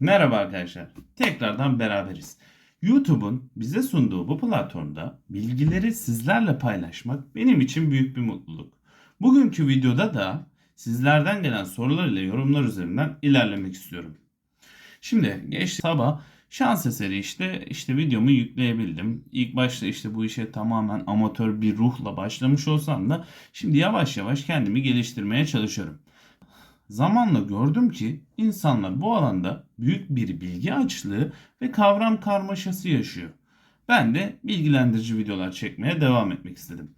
Merhaba arkadaşlar. Tekrardan beraberiz. YouTube'un bize sunduğu bu platformda bilgileri sizlerle paylaşmak benim için büyük bir mutluluk. Bugünkü videoda da sizlerden gelen sorular ile yorumlar üzerinden ilerlemek istiyorum. Şimdi geçti sabah şans eseri işte işte videomu yükleyebildim. İlk başta işte bu işe tamamen amatör bir ruhla başlamış olsam da şimdi yavaş yavaş kendimi geliştirmeye çalışıyorum. Zamanla gördüm ki insanlar bu alanda büyük bir bilgi açlığı ve kavram karmaşası yaşıyor. Ben de bilgilendirici videolar çekmeye devam etmek istedim.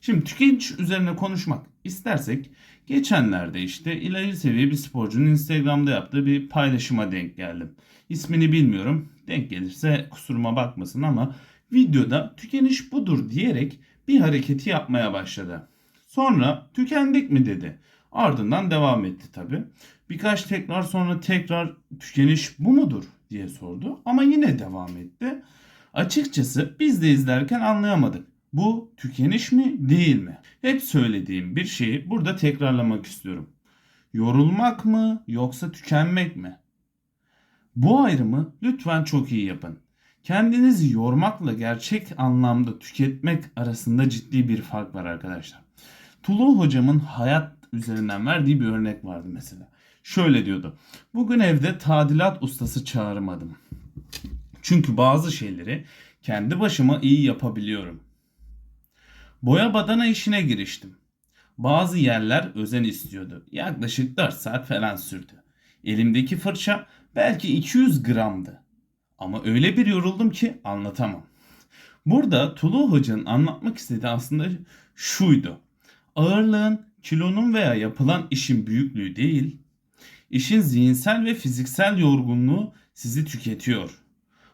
Şimdi tüketici üzerine konuşmak istersek geçenlerde işte ileri seviye bir sporcunun Instagram'da yaptığı bir paylaşıma denk geldim. İsmini bilmiyorum. Denk gelirse kusuruma bakmasın ama videoda tükeniş budur diyerek bir hareketi yapmaya başladı. Sonra tükendik mi dedi. Ardından devam etti tabi. Birkaç tekrar sonra tekrar tükeniş bu mudur diye sordu ama yine devam etti. Açıkçası biz de izlerken anlayamadık. Bu tükeniş mi değil mi? Hep söylediğim bir şeyi burada tekrarlamak istiyorum. Yorulmak mı yoksa tükenmek mi? Bu ayrımı lütfen çok iyi yapın. Kendinizi yormakla gerçek anlamda tüketmek arasında ciddi bir fark var arkadaşlar. Tulu hocamın hayat üzerinden verdiği bir örnek vardı mesela. Şöyle diyordu. Bugün evde tadilat ustası çağırmadım. Çünkü bazı şeyleri kendi başıma iyi yapabiliyorum. Boya badana işine giriştim. Bazı yerler özen istiyordu. Yaklaşık 4 saat falan sürdü. Elimdeki fırça belki 200 gramdı. Ama öyle bir yoruldum ki anlatamam. Burada Tulu Hoca'nın anlatmak istediği aslında şuydu. Ağırlığın, kilonun veya yapılan işin büyüklüğü değil, işin zihinsel ve fiziksel yorgunluğu sizi tüketiyor.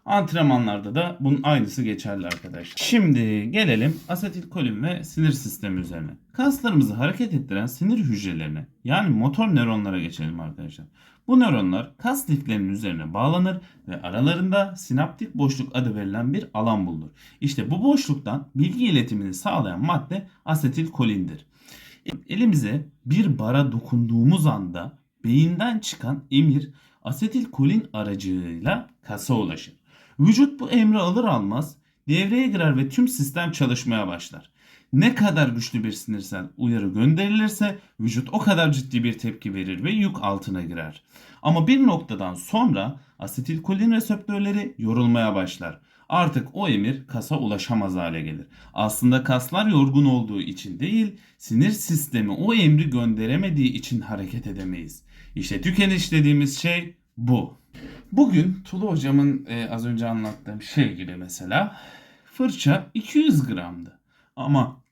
Antrenmanlarda da bunun aynısı geçerli arkadaşlar. Şimdi gelelim asetilkolin ve sinir sistemi üzerine. Kaslarımızı hareket ettiren sinir hücrelerine yani motor nöronlara geçelim arkadaşlar. Bu nöronlar kas liflerinin üzerine bağlanır ve aralarında sinaptik boşluk adı verilen bir alan bulunur. İşte bu boşluktan bilgi iletimini sağlayan madde asetilkolindir. Elimize bir bara dokunduğumuz anda beyinden çıkan emir asetilkolin aracılığıyla kasa ulaşır. Vücut bu emri alır almaz devreye girer ve tüm sistem çalışmaya başlar. Ne kadar güçlü bir sinirsel uyarı gönderilirse vücut o kadar ciddi bir tepki verir ve yük altına girer. Ama bir noktadan sonra asetilkolin reseptörleri yorulmaya başlar. Artık o emir kasa ulaşamaz hale gelir. Aslında kaslar yorgun olduğu için değil, sinir sistemi o emri gönderemediği için hareket edemeyiz. İşte tükeniş dediğimiz şey bu. Bugün Tulu hocamın e, az önce anlattığım şey gibi mesela fırça 200 gramdı. Ama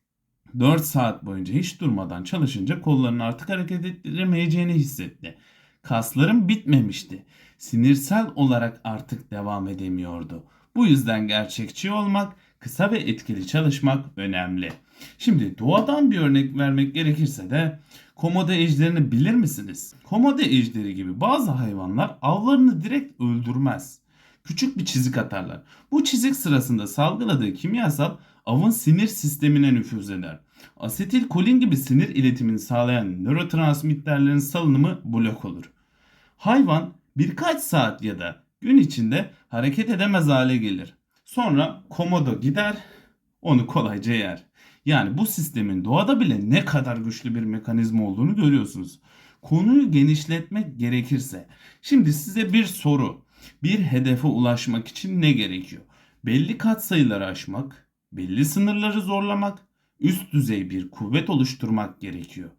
4 saat boyunca hiç durmadan çalışınca kollarını artık hareket ettiremeyeceğini hissetti. Kaslarım bitmemişti. Sinirsel olarak artık devam edemiyordu. Bu yüzden gerçekçi olmak, kısa ve etkili çalışmak önemli. Şimdi doğadan bir örnek vermek gerekirse de komodo ejderini bilir misiniz? Komodo ejderi gibi bazı hayvanlar avlarını direkt öldürmez. Küçük bir çizik atarlar. Bu çizik sırasında salgıladığı kimyasal avın sinir sistemine nüfuz eder. Asetilkolin gibi sinir iletimini sağlayan nörotransmitterlerin salınımı blok olur. Hayvan birkaç saat ya da gün içinde hareket edemez hale gelir. Sonra komodo gider, onu kolayca yer. Yani bu sistemin doğada bile ne kadar güçlü bir mekanizma olduğunu görüyorsunuz. Konuyu genişletmek gerekirse, şimdi size bir soru, bir hedefe ulaşmak için ne gerekiyor? Belli katsayıları aşmak, belli sınırları zorlamak, üst düzey bir kuvvet oluşturmak gerekiyor.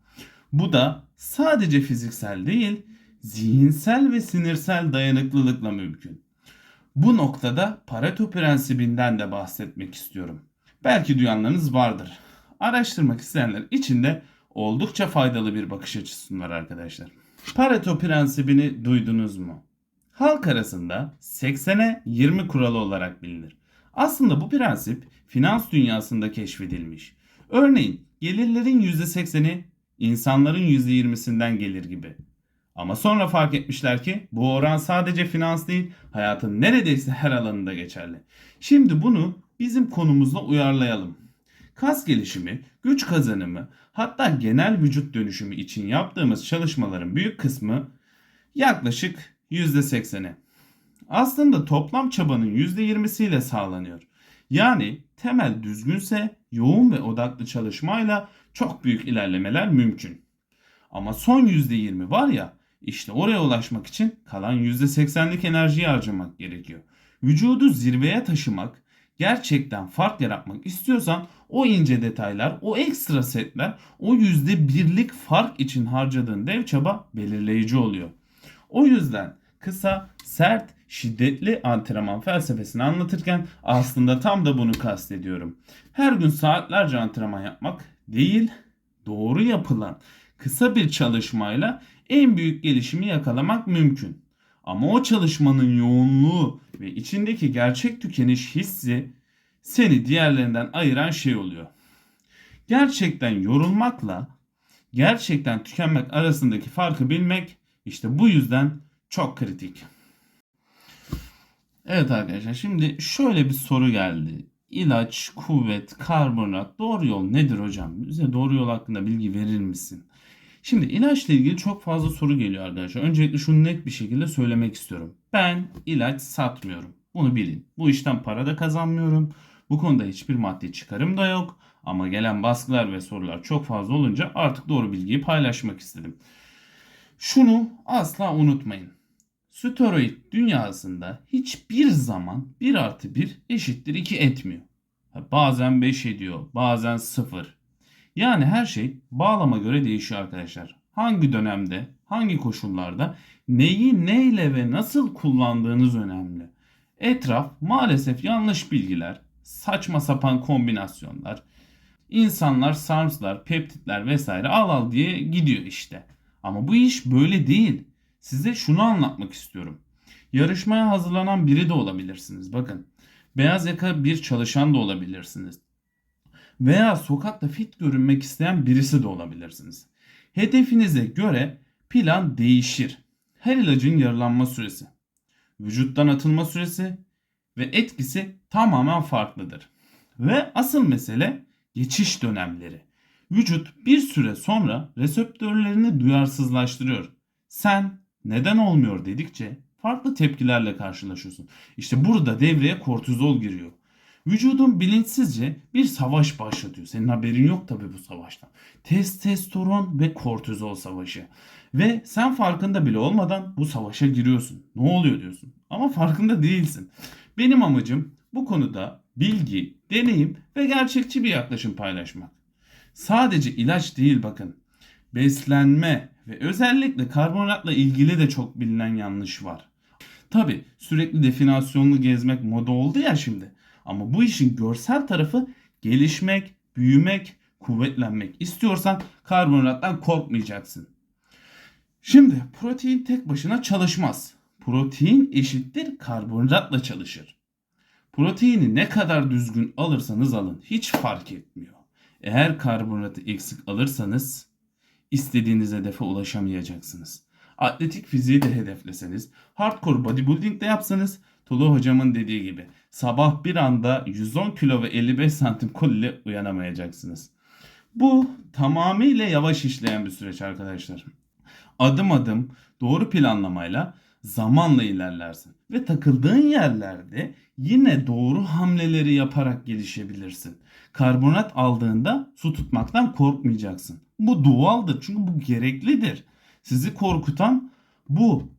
Bu da sadece fiziksel değil, zihinsel ve sinirsel dayanıklılıkla mümkün. Bu noktada Pareto prensibinden de bahsetmek istiyorum. Belki duyanlarınız vardır. Araştırmak isteyenler için de oldukça faydalı bir bakış açısı sunar arkadaşlar. Pareto prensibini duydunuz mu? Halk arasında 80'e 20 kuralı olarak bilinir. Aslında bu prensip finans dünyasında keşfedilmiş. Örneğin gelirlerin %80'i insanların %20'sinden gelir gibi. Ama sonra fark etmişler ki bu oran sadece finans değil, hayatın neredeyse her alanında geçerli. Şimdi bunu bizim konumuzla uyarlayalım. Kas gelişimi, güç kazanımı, hatta genel vücut dönüşümü için yaptığımız çalışmaların büyük kısmı yaklaşık %80'i. Aslında toplam çabanın %20'siyle sağlanıyor. Yani temel düzgünse yoğun ve odaklı çalışmayla çok büyük ilerlemeler mümkün. Ama son %20 var ya işte oraya ulaşmak için kalan %80'lik enerjiyi harcamak gerekiyor. Vücudu zirveye taşımak, gerçekten fark yaratmak istiyorsan o ince detaylar, o ekstra setler, o %1'lik fark için harcadığın dev çaba belirleyici oluyor. O yüzden kısa, sert, şiddetli antrenman felsefesini anlatırken aslında tam da bunu kastediyorum. Her gün saatlerce antrenman yapmak değil, doğru yapılan kısa bir çalışmayla en büyük gelişimi yakalamak mümkün. Ama o çalışmanın yoğunluğu ve içindeki gerçek tükeniş hissi seni diğerlerinden ayıran şey oluyor. Gerçekten yorulmakla gerçekten tükenmek arasındaki farkı bilmek işte bu yüzden çok kritik. Evet arkadaşlar şimdi şöyle bir soru geldi. İlaç, kuvvet, karbonat doğru yol nedir hocam? Bize doğru yol hakkında bilgi verir misin? Şimdi ilaçla ilgili çok fazla soru geliyor arkadaşlar. Öncelikle şunu net bir şekilde söylemek istiyorum. Ben ilaç satmıyorum. Bunu bilin. Bu işten para da kazanmıyorum. Bu konuda hiçbir maddi çıkarım da yok. Ama gelen baskılar ve sorular çok fazla olunca artık doğru bilgiyi paylaşmak istedim. Şunu asla unutmayın. Steroid dünyasında hiçbir zaman 1 artı 1 eşittir 2 etmiyor. Bazen 5 ediyor, bazen 0. Yani her şey bağlama göre değişiyor arkadaşlar. Hangi dönemde, hangi koşullarda neyi neyle ve nasıl kullandığınız önemli. Etraf maalesef yanlış bilgiler, saçma sapan kombinasyonlar, insanlar sarmslar, peptitler vesaire al al diye gidiyor işte. Ama bu iş böyle değil. Size şunu anlatmak istiyorum. Yarışmaya hazırlanan biri de olabilirsiniz. Bakın. Beyaz yaka bir çalışan da olabilirsiniz. Veya sokakta fit görünmek isteyen birisi de olabilirsiniz. Hedefinize göre plan değişir. Her ilacın yarılanma süresi, vücuttan atılma süresi ve etkisi tamamen farklıdır. Ve asıl mesele geçiş dönemleri. Vücut bir süre sonra reseptörlerini duyarsızlaştırıyor. Sen neden olmuyor dedikçe farklı tepkilerle karşılaşıyorsun. İşte burada devreye kortizol giriyor. Vücudun bilinçsizce bir savaş başlatıyor. Senin haberin yok tabi bu savaştan. Testosteron ve kortizol savaşı. Ve sen farkında bile olmadan bu savaşa giriyorsun. Ne oluyor diyorsun. Ama farkında değilsin. Benim amacım bu konuda bilgi, deneyim ve gerçekçi bir yaklaşım paylaşmak. Sadece ilaç değil bakın. Beslenme ve özellikle karbonatla ilgili de çok bilinen yanlış var. Tabi sürekli definasyonlu gezmek moda oldu ya şimdi. Ama bu işin görsel tarafı gelişmek, büyümek, kuvvetlenmek istiyorsan karbonattan korkmayacaksın. Şimdi protein tek başına çalışmaz. Protein eşittir karbonhidratla çalışır. Proteini ne kadar düzgün alırsanız alın hiç fark etmiyor. Eğer karbonatı eksik alırsanız istediğiniz hedefe ulaşamayacaksınız. Atletik fiziği de hedefleseniz, hardcore bodybuilding de yapsanız, Tulu hocamın dediği gibi sabah bir anda 110 kilo ve 55 santim kol uyanamayacaksınız. Bu tamamıyla yavaş işleyen bir süreç arkadaşlar. Adım adım doğru planlamayla zamanla ilerlersin ve takıldığın yerlerde yine doğru hamleleri yaparak gelişebilirsin. Karbonat aldığında su tutmaktan korkmayacaksın. Bu doğaldır çünkü bu gereklidir. Sizi korkutan bu.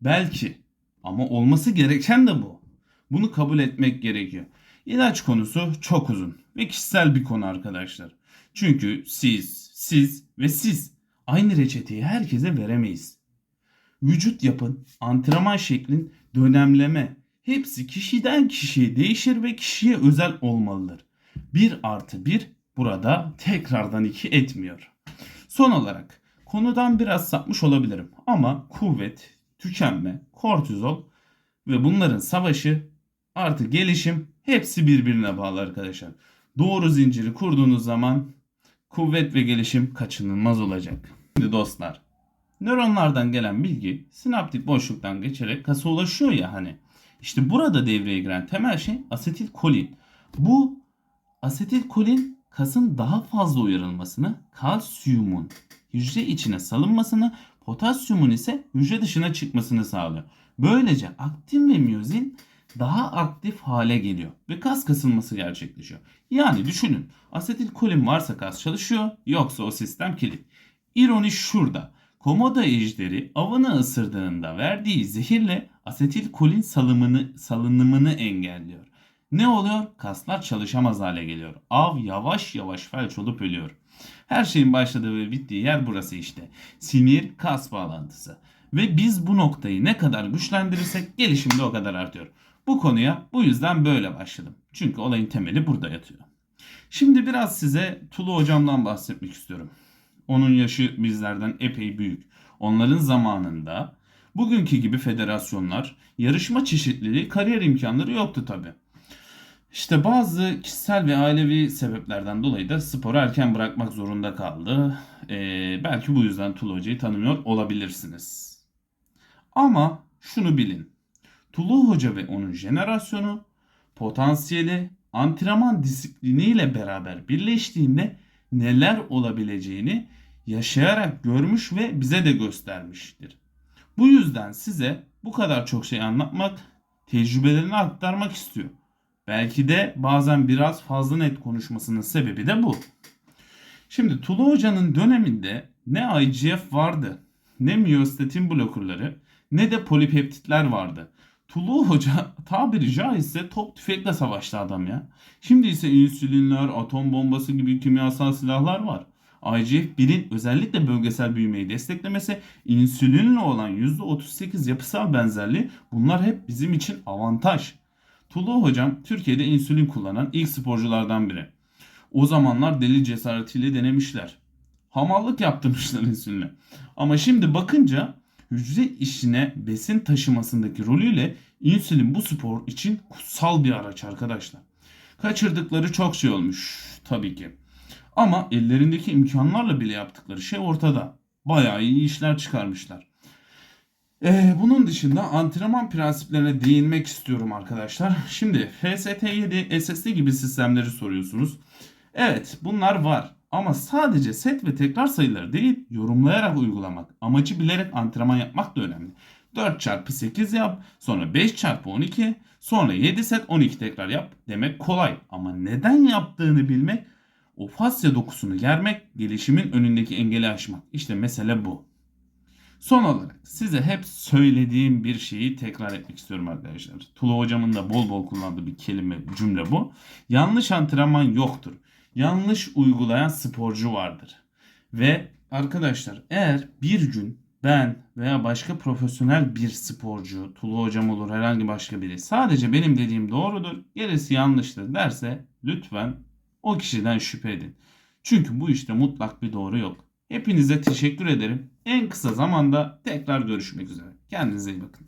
Belki ama olması gereken de bu. Bunu kabul etmek gerekiyor. İlaç konusu çok uzun ve kişisel bir konu arkadaşlar. Çünkü siz, siz ve siz aynı reçeteyi herkese veremeyiz. Vücut yapın, antrenman şeklin, dönemleme hepsi kişiden kişiye değişir ve kişiye özel olmalıdır. 1 artı 1 burada tekrardan 2 etmiyor. Son olarak konudan biraz sapmış olabilirim ama kuvvet, tükenme, kortizol ve bunların savaşı artı gelişim hepsi birbirine bağlı arkadaşlar. Doğru zinciri kurduğunuz zaman kuvvet ve gelişim kaçınılmaz olacak. Şimdi dostlar nöronlardan gelen bilgi sinaptik boşluktan geçerek kasa ulaşıyor ya hani. İşte burada devreye giren temel şey asetilkolin. Bu asetilkolin kasın daha fazla uyarılmasını, kalsiyumun hücre içine salınmasını, potasyumun ise hücre dışına çıkmasını sağlıyor. Böylece aktin ve miyozin daha aktif hale geliyor ve kas kasılması gerçekleşiyor. Yani düşünün asetilkolin varsa kas çalışıyor yoksa o sistem kilit. İroni şurada. Komodo ejderi avını ısırdığında verdiği zehirle asetilkolin salımını, salınımını engelliyor. Ne oluyor? Kaslar çalışamaz hale geliyor. Av yavaş yavaş felç olup ölüyor. Her şeyin başladığı ve bittiği yer burası işte. Sinir kas bağlantısı. Ve biz bu noktayı ne kadar güçlendirirsek gelişim de o kadar artıyor. Bu konuya bu yüzden böyle başladım. Çünkü olayın temeli burada yatıyor. Şimdi biraz size Tulu hocamdan bahsetmek istiyorum. Onun yaşı bizlerden epey büyük. Onların zamanında bugünkü gibi federasyonlar, yarışma çeşitliliği, kariyer imkanları yoktu tabi. İşte bazı kişisel ve ailevi sebeplerden dolayı da sporu erken bırakmak zorunda kaldı. Ee, belki bu yüzden Tulu Hoca'yı tanımıyor olabilirsiniz. Ama şunu bilin. Tulu Hoca ve onun jenerasyonu potansiyeli antrenman disipliniyle beraber birleştiğinde neler olabileceğini yaşayarak görmüş ve bize de göstermiştir. Bu yüzden size bu kadar çok şey anlatmak, tecrübelerini aktarmak istiyor. Belki de bazen biraz fazla net konuşmasının sebebi de bu. Şimdi Tulu Hoca'nın döneminde ne IGF vardı, ne miyostatin blokörleri, ne de polipeptitler vardı. Tulu Hoca tabiri caizse top tüfekle savaştı adam ya. Şimdi ise insülinler, atom bombası gibi kimyasal silahlar var. IGF-1'in özellikle bölgesel büyümeyi desteklemesi, insülinle olan %38 yapısal benzerliği bunlar hep bizim için avantaj. Tulu hocam Türkiye'de insülin kullanan ilk sporculardan biri. O zamanlar deli cesaretiyle denemişler. Hamallık yaptırmışlar insüline. Ama şimdi bakınca hücre işine besin taşımasındaki rolüyle insülin bu spor için kutsal bir araç arkadaşlar. Kaçırdıkları çok şey olmuş tabii ki. Ama ellerindeki imkanlarla bile yaptıkları şey ortada. Bayağı iyi işler çıkarmışlar. Ee, bunun dışında antrenman prensiplerine değinmek istiyorum arkadaşlar. Şimdi FST7, SSD gibi sistemleri soruyorsunuz. Evet bunlar var ama sadece set ve tekrar sayıları değil yorumlayarak uygulamak, amacı bilerek antrenman yapmak da önemli. 4 çarpı 8 yap, sonra 5 çarpı 12, sonra 7 set 12 tekrar yap demek kolay. Ama neden yaptığını bilmek, o fasya dokusunu germek, gelişimin önündeki engeli aşmak. İşte mesele bu. Son olarak size hep söylediğim bir şeyi tekrar etmek istiyorum arkadaşlar. Tulu hocamın da bol bol kullandığı bir kelime, cümle bu. Yanlış antrenman yoktur. Yanlış uygulayan sporcu vardır. Ve arkadaşlar eğer bir gün ben veya başka profesyonel bir sporcu, Tulu hocam olur herhangi başka biri sadece benim dediğim doğrudur, gerisi yanlıştır derse lütfen o kişiden şüphe edin. Çünkü bu işte mutlak bir doğru yok. Hepinize teşekkür ederim. En kısa zamanda tekrar görüşmek üzere. Kendinize iyi bakın.